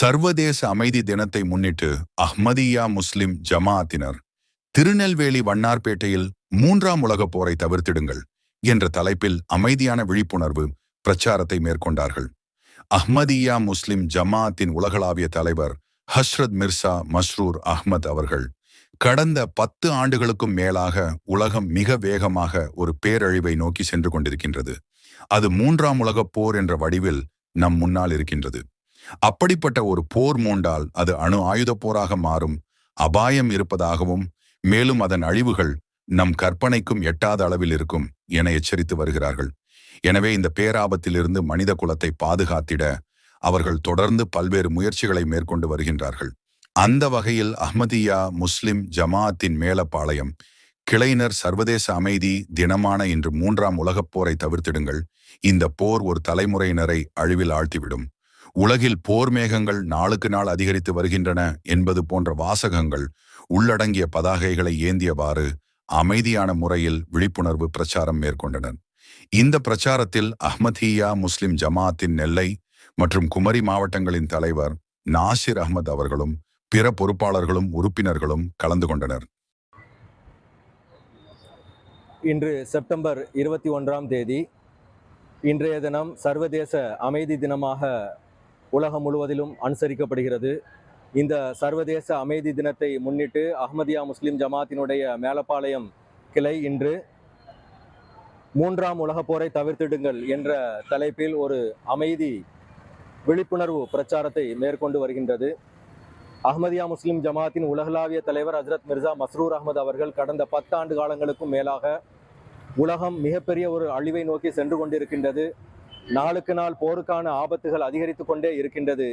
சர்வதேச அமைதி தினத்தை முன்னிட்டு அஹ்மதியா முஸ்லிம் ஜமாஅத்தினர் திருநெல்வேலி வண்ணார்பேட்டையில் மூன்றாம் உலகப் போரை தவிர்த்திடுங்கள் என்ற தலைப்பில் அமைதியான விழிப்புணர்வு பிரச்சாரத்தை மேற்கொண்டார்கள். அஹ்மதியா முஸ்லிம் ஜமாஅத்தின் உலகளாவிய தலைவர் ஹஸ்ரத் மிர்சா மஸ்ரூர் அஹ்மத் அவர்கள் கடந்த பத்து ஆண்டுகளுக்கும் மேலாக உலகம் மிக வேகமாக ஒரு பேரழிவை நோக்கி சென்று கொண்டிருக்கின்றது. அது மூன்றாம் உலகப் போர் என்ற வடிவில் நம் முன்னால் இருக்கின்றது. அப்படிப்பட்ட ஒரு போர் மூண்டால் அது அணு ஆயுதப் போராக மாறும். அபாயம் இருப்பதாகவும் மேலும் அதன் அழிவுகள் நம் கற்பனைக்கும் எட்டாத அளவில் இருக்கும் என எச்சரித்து வருகிறார்கள். எனவே இந்த பேராபத்திலிருந்து மனித குலத்தை பாதுகாத்திட அவர்கள் தொடர்ந்து பல்வேறு முயற்சிகளை மேற்கொண்டு வருகின்றார்கள். அந்த வகையில் அஹ்மதியா முஸ்லிம் ஜமாஅத்தின் மேலப்பாளையம் கிளையினர் சர்வதேச அமைதி தினமான இன்று மூன்றாம் உலகப் போரை தவிர்த்திடுங்கள். இந்த போர் ஒரு தலைமுறையினரை அழிவில் ஆழ்த்திவிடும். உலகில் போர் மேகங்கள் நாளுக்கு நாள் அதிகரித்து வருகின்றன என்பது போன்ற வாசகங்கள் உள்ளடங்கிய பதாகைகளை ஏந்தியவாறு அமைதியான முறையில் விழிப்புணர்வு பிரச்சாரம் மேற்கொண்டனர். இந்த பிரச்சாரத்தில் அஹ்மதியா முஸ்லிம் ஜமாஅத்தின் நெல்லை மற்றும் குமரி மாவட்டங்களின் தலைவர் நாசிர் அஹ்மத் அவர்களும் பிற பொறுப்பாளர்களும் உறுப்பினர்களும் கலந்து கொண்டனர். இன்று செப்டம்பர் இருபத்தி ஒன்றாம் தேதி இன்றைய தினம் சர்வதேச அமைதி தினமாக உலகம் முழுவதிலும் அனுசரிக்கப்படுகிறது. இந்த சர்வதேச அமைதி தினத்தை முன்னிட்டு அஹ்மதியா முஸ்லிம் ஜமாத்தினுடைய மேலப்பாளையம் கிளை இன்று மூன்றாம் உலகப் போரை தவிர்த்திடுங்கள் என்ற தலைப்பில் ஒரு அமைதி விழிப்புணர்வு பிரச்சாரத்தை மேற்கொண்டு வருகின்றது. அஹ்மதியா முஸ்லிம் ஜமாத்தின் உலகளாவிய தலைவர் ஹசரத் மிர்சா மஸ்ரூர் அகமது அவர்கள் கடந்த பத்தாண்டு காலங்களுக்கும் மேலாக உலகம் மிகப்பெரிய ஒரு அழிவை நோக்கி சென்று கொண்டிருக்கின்றது. நாளுக்கு நாள் போருக்கான ஆபத்துகள் அதிகரித்து கொண்டே இருக்கின்றது.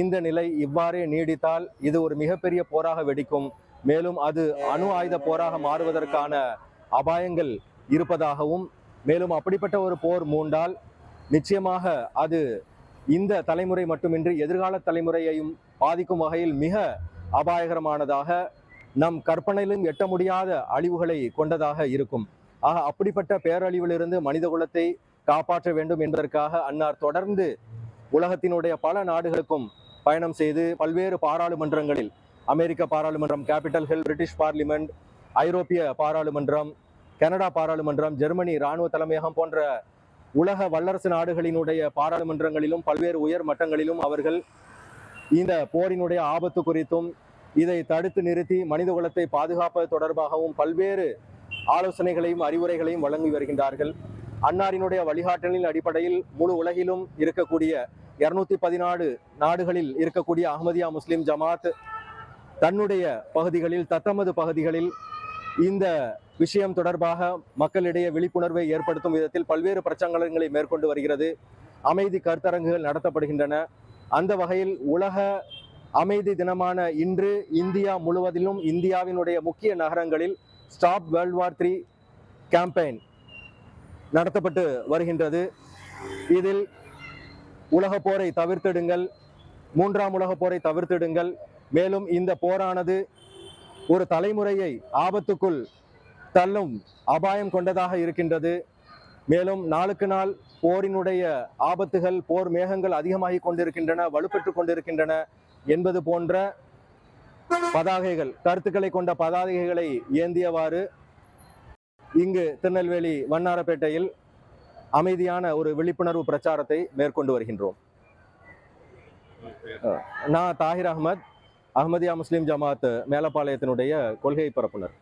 இந்த நிலை இவ்வாறே நீடித்தால் இது ஒரு மிகப்பெரிய போராக வெடிக்கும். மேலும் அது அணு ஆயுத போராக மாறுவதற்கான அபாயங்கள் இருப்பதாகவும் மேலும் அப்படிப்பட்ட ஒரு போர் மூண்டால் நிச்சயமாக அது இந்த தலைமுறை மட்டுமின்றி எதிர்கால தலைமுறையையும் பாதிக்கும் வகையில் மிக அபாயகரமானதாக நம் கற்பனையிலும் எட்ட முடியாத அழிவுகளை கொண்டதாக இருக்கும். ஆக அப்படிப்பட்ட பேரழிவிலிருந்து மனித குலத்தை காப்பாற்ற வேண்டும் என்பதற்காக அன்னார் தொடர்ந்து உலகத்தினுடைய பல நாடுகளுக்கும் பயணம் செய்து பல்வேறு பாராளுமன்றங்களில் அமெரிக்க பாராளுமன்றம் கேபிட்டல் ஹில் பிரிட்டிஷ் பார்லிமெண்ட் ஐரோப்பிய பாராளுமன்றம் கனடா பாராளுமன்றம் ஜெர்மனி இராணுவ தலைமையகம் போன்ற உலக வல்லரசு நாடுகளினுடைய பாராளுமன்றங்களிலும் பல்வேறு உயர் மட்டங்களிலும் அவர்கள் இந்த போரினுடைய ஆபத்து குறித்தும் இதை தடுத்து நிறுத்தி மனித குலத்தை பாதுகாப்பது தொடர்பாகவும் பல்வேறு ஆலோசனைகளையும் அறிவுரைகளையும் வழங்கி வருகின்றார்கள். அன்னாரினுடைய வழிகாட்டலின் அடிப்படையில் முழு உலகிலும் இருக்கக்கூடிய இருநூத்தி பதினாலு நாடுகளில் இருக்கக்கூடிய அஹ்மதியா முஸ்லிம் ஜமாத் தன்னுடைய பகுதிகளில் தத்தமது பகுதிகளில் இந்த விஷயம் தொடர்பாக மக்களிடையே விழிப்புணர்வை ஏற்படுத்தும் விதத்தில் பல்வேறு பிரச்சனைகளை மேற்கொண்டு வருகிறது. அமைதி கருத்தரங்குகள் நடத்தப்படுகின்றன. அந்த வகையில் உலக அமைதி தினமான இன்று இந்தியா முழுவதிலும் இந்தியாவினுடைய முக்கிய நகரங்களில் stop world war three campaign நடத்தப்பட்டு வருகின்றது. இதில் உலகப் போரை தவிர்த்திடுங்கள். மூன்றாம் உலகப் போரை தவிர்த்திடுங்கள். மேலும் இந்த போரானது ஒரு தலைமுறையை ஆபத்துக்குள் தள்ளும் அபாயம் கொண்டதாக இருக்கின்றது. மேலும் நாளுக்கு நாள் போரினுடைய ஆபத்துகள் போர் மேகங்கள் அதிகமாகிக் கொண்டிருக்கின்றன வலுப்பெற்று கொண்டிருக்கின்றன என்பது போன்ற பதாகைகள் கருத்துக்களை கொண்ட பதாகைகளை ஏந்தியவாறு இங்கு திருநெல்வேலி வண்ணாரப்பேட்டையில் அமைதியான ஒரு விழிப்புணர்வு பிரச்சாரத்தை மேற்கொண்டு வருகின்றோம். நான் தாஹிர் அகமத் அஹ்மதியா முஸ்லிம் ஜமாத் மேலப்பாளையத்தினுடைய கொள்கை பரப்புனர்.